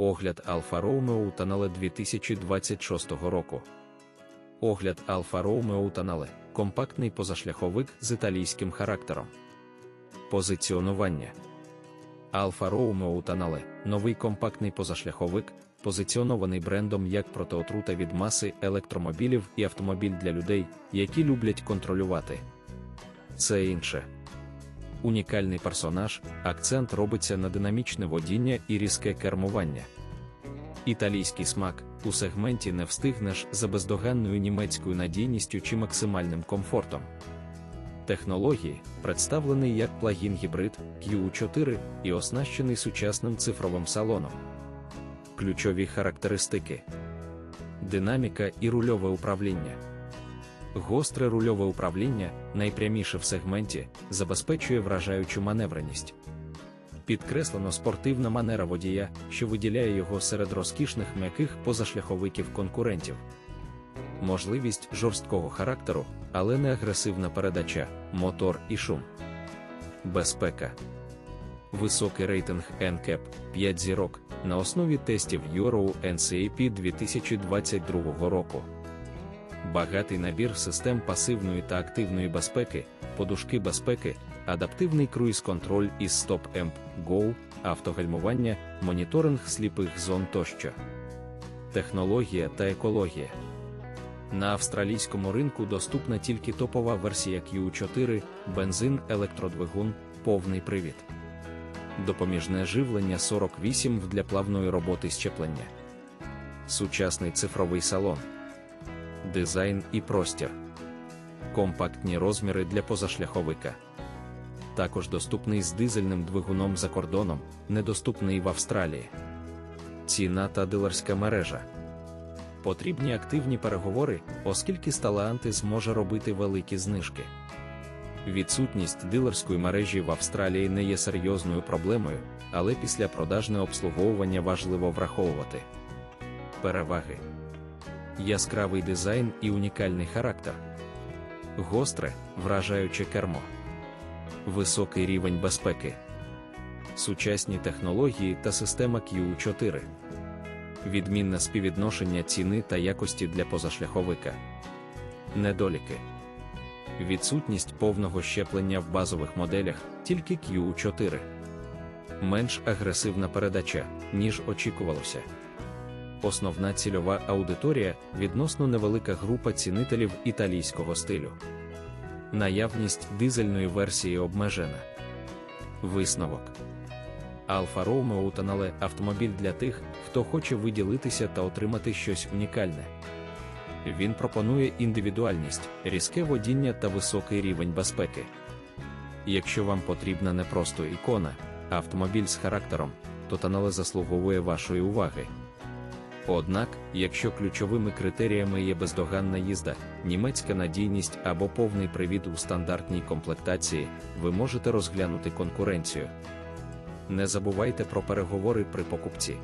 Огляд Alfa Romeo Tunnel 2026 року. Огляд Alfa Romeo Tunnel – компактний позашляховик з італійським характером. Позиціонування Alfa Romeo Tunnel – новий компактний позашляховик, позиціонований брендом як протиотрута від маси електромобілів і автомобіль для людей, які люблять контролювати. Це інше. Унікальний персонаж, акцент робиться на динамічне водіння і різке кермування. Італійський смак у сегменті не встигнеш за бездоганною німецькою надійністю чи максимальним комфортом. Технології представлений як плагін гібрид Q4 і оснащений сучасним цифровим салоном. Ключові характеристики: динаміка і рульове управління. Гостре рульове управління, найпряміше в сегменті, забезпечує вражаючу маневреність. Підкреслено спортивна манера водія, що виділяє його серед розкішних м'яких позашляховиків конкурентів. Можливість жорсткого характеру, але не агресивна передача, мотор і шум. Безпека. Високий рейтинг NCAP 5 зірок на основі тестів Euro NCAP 2022 року. Багатий набір систем пасивної та активної безпеки, подушки безпеки, адаптивний круїз-контроль із Stop Amp Go, автогальмування, моніторинг сліпих зон тощо. Технологія та екологія. На австралійському ринку доступна тільки топова версія Q4, бензин, електродвигун, повний привід. Допоміжне живлення 48 для плавної роботи щеплення. Сучасний цифровий салон. Дизайн і простір. Компактні розміри для позашляховика. Також доступний з дизельним двигуном за кордоном, недоступний в Австралії. Ціна та дилерська мережа. Потрібні активні переговори, оскільки Stellantis зможе робити великі знижки. Відсутність дилерської мережі в Австралії не є серйозною проблемою, але після продажне обслуговування важливо враховувати. Переваги яскравий дизайн і унікальний характер, гостре, вражаюче кермо, високий рівень безпеки, сучасні технології та система Q4, відмінне співвідношення ціни та якості для позашляховика, недоліки. Відсутність повного щеплення в базових моделях тільки Q4. Менш агресивна передача, ніж очікувалося. Основна цільова аудиторія відносно невелика група цінителів італійського стилю. Наявність дизельної версії обмежена. Висновок Alfa Romeo Tonale – автомобіль для тих, хто хоче виділитися та отримати щось унікальне. Він пропонує індивідуальність, різке водіння та високий рівень безпеки. Якщо вам потрібна не просто ікона, а автомобіль з характером, то Tonale заслуговує вашої уваги. Однак, якщо ключовими критеріями є бездоганна їзда, німецька надійність або повний привід у стандартній комплектації, ви можете розглянути конкуренцію. Не забувайте про переговори при покупці.